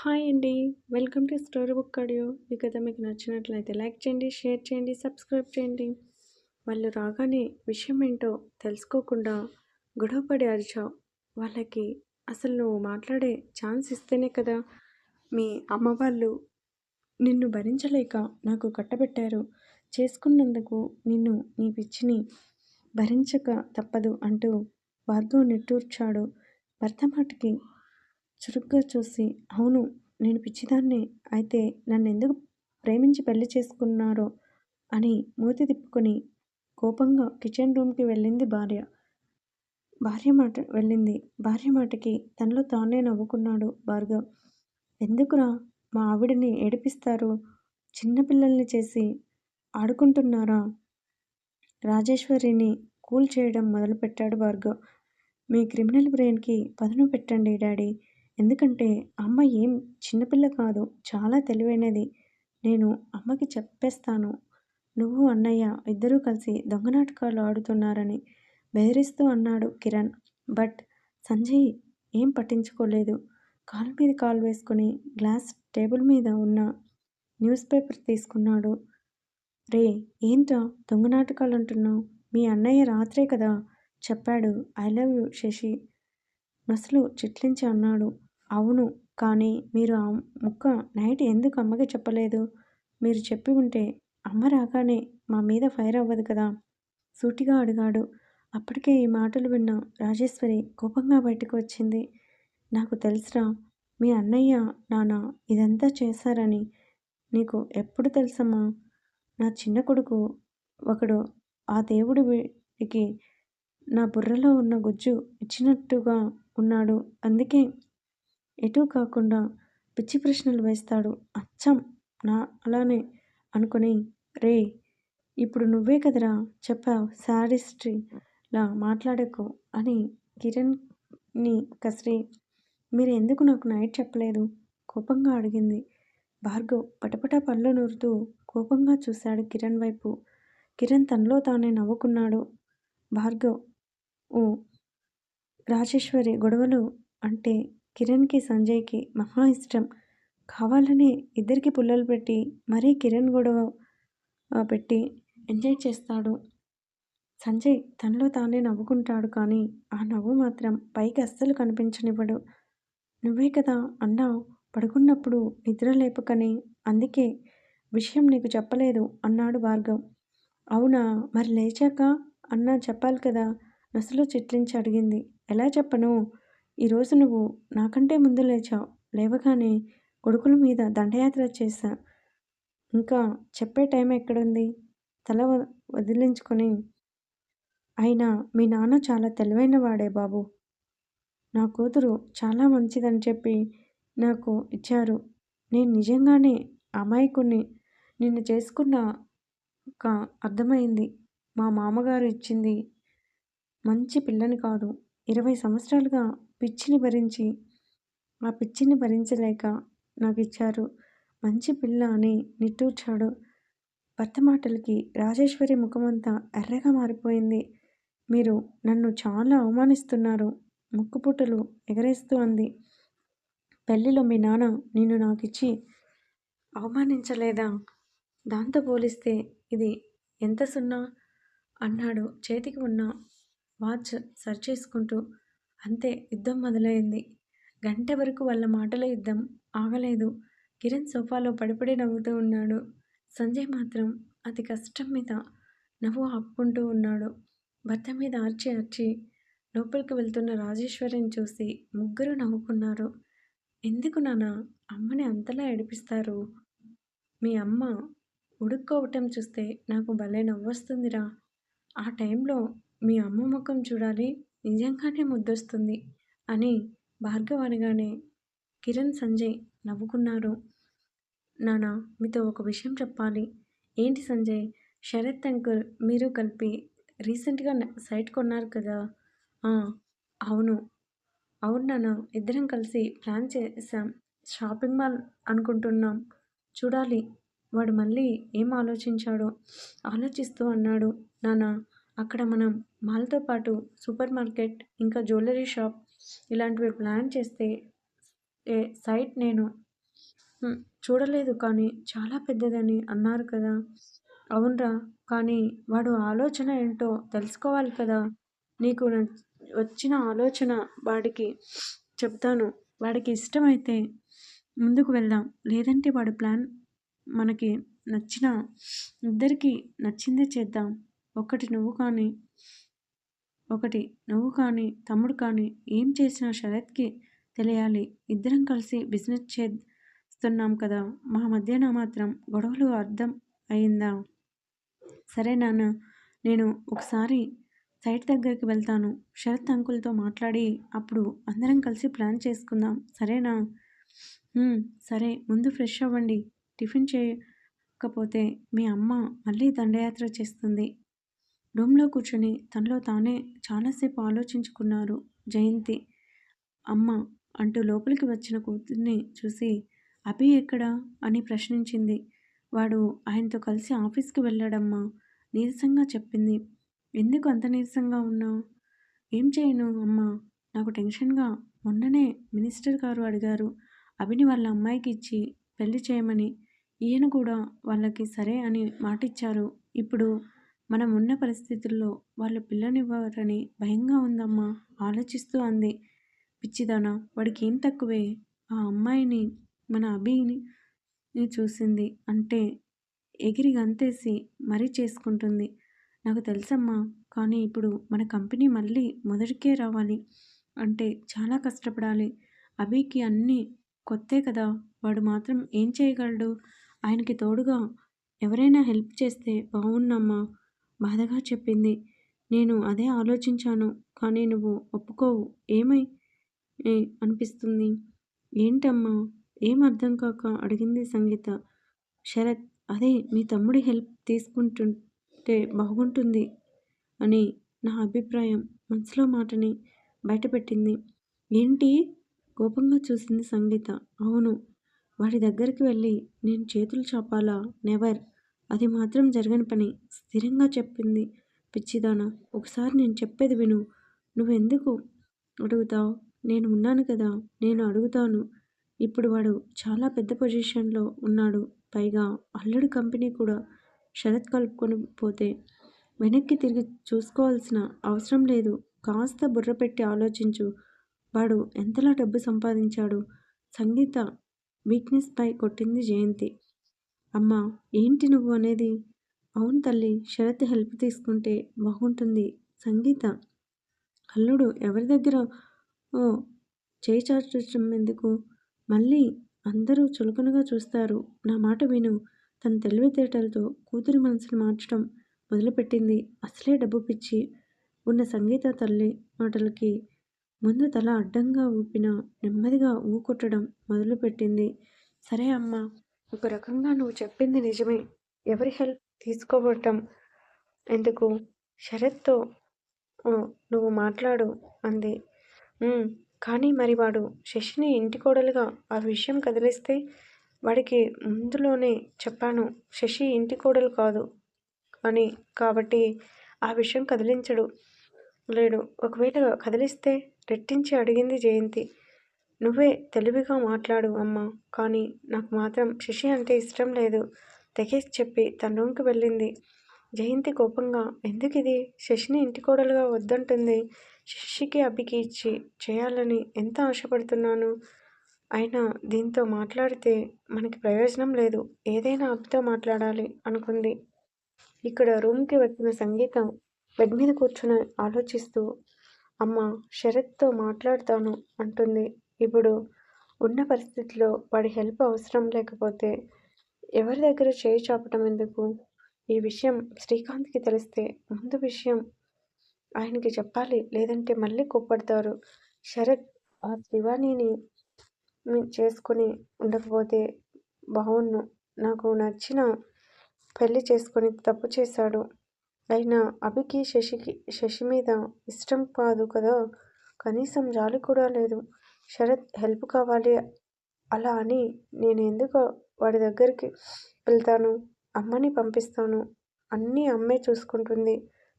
Hi అండి. Welcome to story book audio. ఈ కథ మీకు నచ్చినట్లయితే లైక్ చేయండి షేర్ చేయండి సబ్స్క్రైబ్ చేయండి. వాళ్ళు రాగానే విషయం ఏంటో తెలుసుకోకుండా గొడవపడి అరిచావు. వాళ్ళకి అసలు నువ్వు మాట్లాడే ఛాన్స్ ఇస్తేనే కదా. మీ అమ్మ వాళ్ళు నిన్ను భరించలేక నాకు కట్టబెట్టారు. చేసుకున్నందుకు నిన్ను నీ పిచ్చిని భరించక తప్పదు అంటూ భార్గవ్ నిట్టూర్చాడు. భర్త మాటకి చురుగ్గా చూసి అవును నేను పిచ్చిదాన్నే. అయితే నన్ను ఎందుకు ప్రేమించి పెళ్ళి చేసుకున్నారో? అని మూతి తిప్పుకొని కోపంగా కిచెన్ రూమ్కి వెళ్ళింది భార్య. భార్య మాట వెళ్ళింది. భార్య మాటకి తనలో తానే నవ్వుకున్నాడు భార్గవ్. ఎందుకురా? మా ఆవిడని ఏడిపిస్తారు? చిన్నపిల్లల్ని చేసి ఆడుకుంటున్నారా? రాజేశ్వరిని కూల్ చేయడం మొదలుపెట్టాడు భార్గవ్. మీ క్రిమినల్ బ్రెయిన్కి పదును పెట్టండి డాడీ. ఎందుకంటే అమ్మ ఏం చిన్నపిల్ల కాదు చాలా తెలివైనది. నేను అమ్మకి చెప్పేస్తాను. నువ్వు అన్నయ్య ఇద్దరూ కలిసి దొంగ నాటకాలు ఆడుతున్నారని బెదిరిస్తూ అన్నాడు కిరణ్. బట్ సంజయ్ ఏం పట్టించుకోలేదు. కాలు మీద కాలు వేసుకుని గ్లాస్ టేబుల్ మీద ఉన్న న్యూస్ పేపర్ తీసుకున్నాడు. రే ఏంటా దొంగ నాటకాలు అంటున్నావు? మీ అన్నయ్య రాత్రే కదా చెప్పాడు. I love you Shashi. నసులు చిట్లించి అన్నాడు. అవును కానీ మీరు ఆ ముక్క నైట్ ఎందుకు అమ్మకి చెప్పలేదు? మీరు చెప్పి ఉంటే అమ్మ రాగానే మా మీద ఫైర్ అవ్వదు కదా? సూటిగా అడిగాడు. అప్పటికే ఈ మాటలు విన్న రాజేశ్వరి కోపంగా బయటకు వచ్చింది. నాకు తెలుసురా మీ అన్నయ్య నాన్న ఇదంతా చేశారని నీకు ఎప్పుడు తెలుసమ్మా? నా చిన్న కొడుకు ఒకడు ఆ దేవుడి వీడికి నా బుర్రలో ఉన్న గుజ్జు ఇచ్చినట్టుగా ఉన్నాడు. అందుకే ఎటూ కాకుండా పిచ్చి ప్రశ్నలు వేస్తాడు. అచ్చం నా అలానే అనుకుని రే ఇప్పుడు నువ్వే కదరా చెప్పావు శాడిస్ట్రీలా మాట్లాడకు అని కిరణ్ని కసిరి మీరు ఎందుకు నాకు నైట్ చెప్పలేదు? కోపంగా అడిగింది. భార్గవ్ పటపట పళ్ళు నూరుతూ కోపంగా చూశాడు కిరణ్ వైపు. కిరణ్ తనలో తానే నవ్వుకున్నాడు. భార్గవ్ ఓ రాజేశ్వరి గొడవలు అంటే కిరణ్కి సంజయ్కి మహా ఇష్టం. కావాలనే ఇద్దరికి పుల్లలు పెట్టి మరీ కిరణ్ గొడవ పెట్టి ఎంజాయ్ చేస్తాడు. సంజయ్ తనలో తానే నవ్వుకుంటాడు కానీ ఆ నవ్వు మాత్రం పైకి అస్సలు కనిపించనివ్వడు. నువ్వే కదా అన్నావు పడుకున్నప్పుడు నిద్ర లేపకని అందుకే విషయం నీకు చెప్పలేదు అన్నాడు భార్గవ్. అవునా మరి లేచాక? అన్నా చెప్పాలి కదా నసులు చిట్లించి అడిగింది. ఎలా చెప్పను? ఈరోజు నువ్వు నాకంటే ముందు లేచావు. లేవగానే కొడుకుల మీద దండయాత్ర చేశా. ఇంకా చెప్పే టైం ఎక్కడుంది? తల వదిలించుకొని. అయినా మీ నాన్న చాలా తెలివైన వాడే బాబు. నా కూతురు చాలా మంచిదని చెప్పి నాకు ఇచ్చారు. నేను నిజంగానే అమాయకుని నిన్ను చేసుకున్న అర్థమైంది. మా మామగారు ఇచ్చింది మంచి పిల్లని కాదు. ఇరవై సంవత్సరాలుగా పిచ్చిని భరించి ఆ పిచ్చిని భరించలేక నాకు ఇచ్చారు మంచి పిల్ల అని నిట్టూర్చాడు. భర్త మాటలకి రాజేశ్వరి ముఖమంతా ఎర్రగా మారిపోయింది. మీరు నన్ను చాలా అవమానిస్తున్నారు. ముక్కుపుట్టలు ఎగరేస్తూ అంది. పెళ్ళిలో మీ నాన్న నిన్ను నాకు ఇచ్చి అవమానించలేదా? దాంతో పోలిస్తే ఇది ఎంత సున్నా? అన్నాడు చేతికి ఉన్న వాచ్ సర్చ్ చేసుకుంటూ. అంతే యుద్ధం మొదలైంది. గంట వరకు వాళ్ళ మాటల యుద్ధం ఆగలేదు. కిరణ్ సోఫాలో పడిపడి నవ్వుతూ ఉన్నాడు. సంజయ్ మాత్రం అతి కష్టం మీద నవ్వు ఆపుకుంటూ ఉన్నాడు. భర్త మీద ఆర్చి ఆర్చి లోపలికి వెళ్తున్న రాజేశ్వరిని చూసి ముగ్గురు నవ్వుకున్నారు. ఎందుకు నాన్న అమ్మని అంతలా ఏడిపిస్తారు? మీ అమ్మ ఉడుక్కోవటం చూస్తే నాకు భలే నవ్వొస్తుందిరా. ఆ టైంలో మీ అమ్మ ముఖం చూడాలి. నిజంగానే ముద్దొస్తుంది అని భార్గవ్ అనగానే కిరణ్ సంజయ్ నవ్వుకున్నారు. నానా మీతో ఒక విషయం చెప్పాలి. ఏంటి సంజయ్? శరత్ అంకుల్ మీరు కలిపి రీసెంట్గా సైట్ కొన్నారు కదా. అవును. అవును నాన్న ఇద్దరం కలిసి ప్లాన్ చేసాం షాపింగ్ మాల్ అనుకుంటున్నాం. చూడాలి. వాడు మళ్ళీ ఏం ఆలోచించాడో ఆలోచిస్తూ అన్నాడు. నాన్న అక్కడ మనం మాల్తో పాటు సూపర్ మార్కెట్ ఇంకా జ్యువెలరీ షాప్ ఇలాంటివి ప్లాన్ చేస్తే సైట్ నేను చూడలేదు కానీ చాలా పెద్దదని అన్నారు కదా! అవునురా! కానీ వాడు ఆలోచన ఏంటో తెలుసుకోవాలి కదా! నీకు వచ్చిన ఆలోచన వాడికి చెప్తాను. వాడికి ఇష్టమైతే ముందుకు వెళ్దాం. లేదంటే వాడి ప్లాన్ మనకి నచ్చిన ఇద్దరికీ నచ్చిందే చేద్దాం. ఒకటి నువ్వు కానీ ఒకటి నువ్వు కానీ తమ్ముడు కానీ ఏం చేసినా శరత్‌కి తెలియాలి. ఇద్దరం కలిసి బిజినెస్ చేస్తున్నాం కదా! మా మధ్యన మాత్రం గొడవలు అర్థం అయిందా? సరే నాన్న నేను ఒకసారి సైట్ దగ్గరికి వెళ్తాను. శరత్ అంకుల్‌తో మాట్లాడి అప్పుడు అందరం కలిసి ప్లాన్ చేసుకుందాం. సరేనా? సరే ముందు ఫ్రెష్ అవ్వండి. టిఫిన్ చేయకపోతే మీ అమ్మ మళ్ళీ దండయాత్ర చేస్తుంది. రూమ్‌లో కూర్చొని తనలో తానే చాలాసేపు ఆలోచించుకున్నారు జయంతి. అమ్మ అంటూ లోపలికి వచ్చిన కూతుర్ని చూసి అభి ఎక్కడా? అని ప్రశ్నించింది. వాడు ఆయనతో కలిసి ఆఫీస్‌కి వెళ్ళాడమ్మా నీరసంగా చెప్పింది. ఎందుకు అంత నీరసంగా ఉన్నావు? ఏం చేయను అమ్మా నాకు టెన్షన్‌గా మొన్ననే మినిస్టర్ గారు అడిగారు అభిని వాళ్ళ అమ్మాయికి ఇచ్చి పెళ్ళి చేయమని. ఈయన కూడా వాళ్ళకి సరే అని మాటిచ్చారు. ఇప్పుడు మనం ఉన్న పరిస్థితుల్లో వాళ్ళు పిల్లనివ్వరని భయంగా ఉందమ్మా ఆలోచిస్తూ అంది. పిచ్చిదానా వాడికి ఏం తక్కువే ఆ అమ్మాయిని మన అభిని చూసింది అంటే ఎగిరి గంతేసి మరీ చేసుకుంటుంది. నాకు తెలుసమ్మా. కానీ ఇప్పుడు మన కంపెనీ మళ్ళీ మొదటికే రావాలి అంటే చాలా కష్టపడాలి. అభికి అన్నీ కొత్తే కదా! వాడు మాత్రం ఏం చేయగలడు? ఆయనకి తోడుగా ఎవరైనా హెల్ప్ చేస్తే బాగున్నమ్మా బాధగా చెప్పింది. నేను అదే ఆలోచించాను. కానీ నువ్వు ఒప్పుకోవు. ఏమై అనిపిస్తుంది? ఏంటమ్మా? ఏం అర్థం కాక అడిగింది సంగీత. శరత్ అదే మీ తమ్ముడి హెల్ప్ తీసుకుంటుంటే బాగుంటుంది అని నా అభిప్రాయం. మనసులో మాటని బయటపెట్టింది. ఏంటి? కోపంగా చూసింది సంగీత. అవును. వాడి దగ్గరికి వెళ్ళి నేను చేతులు చాపాలా? నెవర్. అది మాత్రం జరగని పని స్థిరంగా చెప్పింది. పిచ్చిదానా ఒకసారి నేను చెప్పేది విను. నువ్వెందుకు అడుగుతావు? నేను ఉన్నాను కదా! నేను అడుగుతాను. ఇప్పుడు వాడు చాలా పెద్ద పొజిషన్‌లో ఉన్నాడు. పైగా అల్లుడు కంపెనీ కూడా షరత్ కలుపుకొని పోతే వెనక్కి తిరిగి చూసుకోవాల్సిన అవసరం లేదు. కాస్త బుర్ర పెట్టి ఆలోచించు. వాడు ఎంతలా డబ్బు సంపాదించాడు? సంగీత వీక్‌నెస్‌పై కొట్టింది జయంతి. అమ్మా ఏంటి నువ్వు అనేది? అవును తల్లి శరత్ హెల్ప్ తీసుకుంటే బాగుంటుంది. సంగీత అల్లుడు ఎవరి దగ్గర ఓ చేయి ఎందుకు? మళ్ళీ అందరూ చులకనగా చూస్తారు. నా మాట విను. తన తెలివితేటలతో కూతురి మనసును మార్చడం మొదలుపెట్టింది. అసలే డబ్బు పిచ్చి ఉన్న సంగీత తల్లి మాటలకి ముందు తల అడ్డంగా ఊపిన నెమ్మదిగా ఊకొట్టడం మొదలుపెట్టింది. సరే అమ్మా! ఒక రకంగా నువ్వు చెప్పింది నిజమే. ఎవరి హెల్ప్ తీసుకోవటం ఎందుకు? శరత్‌తో నువ్వు మాట్లాడు అంది. కానీ మరి వాడు శశిని ఇంటి కోడలుగా ఆ విషయం కదిలిస్తే? వాడికి ముందులోనే చెప్పాను శశి ఇంటి కోడలు కాదు అని. కాబట్టి ఆ విషయం కదిలించడు లేడు. ఒకవేళ కదిలిస్తే? రెట్టించి అడిగింది జయంతి. నువ్వే తెలివిగా మాట్లాడు అమ్మా. కానీ నాకు మాత్రం శశి అంటే ఇష్టం లేదు తెగేసి చెప్పి తన రూమ్‌కి వెళ్ళింది. జయంతి కోపంగా ఎందుకు ఇది శశిని ఇంటి కోడలుగా వద్దంటుంది. శశికి అబ్బికి ఇచ్చి చేయాలని ఎంత ఆశపడుతున్నాను. అయినా దీంతో మాట్లాడితే మనకి ప్రయోజనం లేదు. ఏదైనా అబ్బితో మాట్లాడాలి అనుకుంది. ఇక్కడ రూమ్‌కి వచ్చిన సంగీతం బెడ్ మీద కూర్చొని ఆలోచిస్తూ అమ్మ శరత్‌తో మాట్లాడతాను అంటుంది. ఇప్పుడు ఉన్న పరిస్థితిలో వాడి హెల్ప్ అవసరం లేకపోతే ఎవరి దగ్గర చేయి చాపటం ఎందుకు? ఈ విషయం శ్రీకాంత్‌కి తెలిస్తే ముందు విషయం ఆయనకి చెప్పాలి. లేదంటే మళ్ళీ కోప్పడతారు. శరత్ ఆ శివానీని చేసుకొని ఉండకపోతే బావుణ్ణు. నాకు నచ్చిన పెళ్ళి చేసుకొని తప్పు చేశాడు. అయినా అభికి శశికి శశి మీద ఇష్టం కాదు కదా! కనీసం జాలి కూడా లేదు. శరత్ హెల్ప్ కావాలి అలా అని నేను ఎందుకు వాడి దగ్గరికి వెళ్తాను? అమ్మని పంపిస్తాను. అన్నీ అమ్మే చూసుకుంటుంది.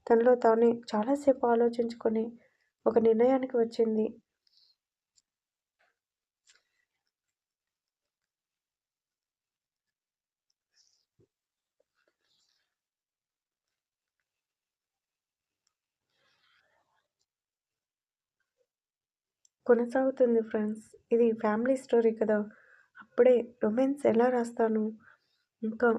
తనలో తానే చాలాసేపు ఆలోచించుకొని ఒక నిర్ణయానికి వచ్చింది. కొనసాగుతుంది ఫ్రెండ్స్. ఇది ఫ్యామిలీ స్టోరీ కదా. అప్పుడే రొమాన్స్ ఎలా రాస్తాను? ఇంకా